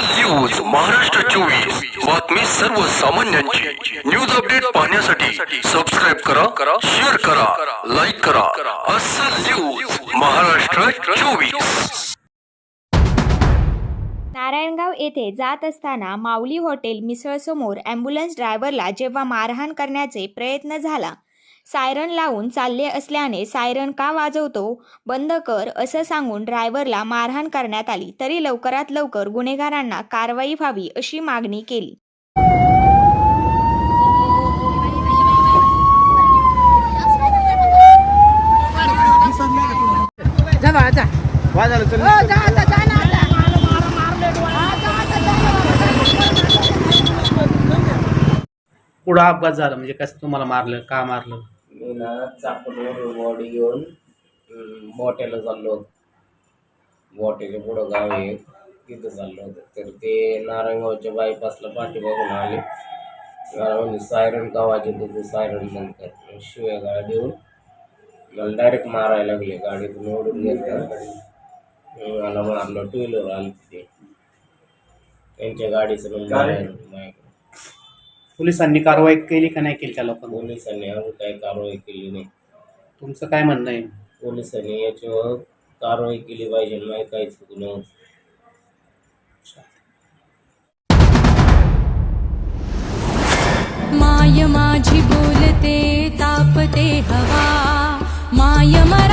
News Maharashtra चोवीस. बातमी सर्वसामान्यांची. न्यूज अपडेट पाहण्यासाठी सबस्क्राईब करा शेअर करा लाईक करा. असल न्यूज महाराष्ट्र चोवीस. नारायणगाव येथे जात असताना माऊली हॉटेल मिसळसमोर ॲम्ब्युलन्स ड्रायव्हरला जेव्हा मारहाण करण्याचे प्रयत्न झाला सायरन लावून चालले असल्याने सायरन का वाजवतो? बंद कर असं सांगून ड्रायव्हरला मारहाण करण्यात आली. तरी लवकरात लवकर गुन्हेगारांना कारवाई व्हावी अशी मागणी केली. जा बाळा जा वाजायला चल हो, जा आता, जा ना आता. हा, जा आता, जा ना. पुढं अपघात झाला म्हणजे कसं तुम्हाला मारलं का मारलं? मी ना चाकूरवर बॉडी घेऊन मोठ्याला चाललो होतो. मोठ्याच्या पुढं गाव आहे तिथं चाललो होतो. तर ते नारायणगावच्या बायपासला पाठी बघून आले. मला म्हणजे सायरन का वाजत होतं सायरन बंद कर शिव्या गाड्या देऊन मला डायरेक्ट मारायला लागले गाडीतून ओढून घेतलं मला मारलं टू व्हीलर आली तिथे. त्यांच्या गाडीचं नंबर आहे माझ्याकडे पोलिसांनी कारवाई केली का नाही केली त्या लोकांना? पोलिसांनी अजून काही कारवाई केली नाही. तुमचं काय म्हणणं आहे? पोलिसांनी याच्यावर कारवाई केली पाहिजे नाही काही चूक नव्हती माय माझी बोलते तापते हवा. माय मरा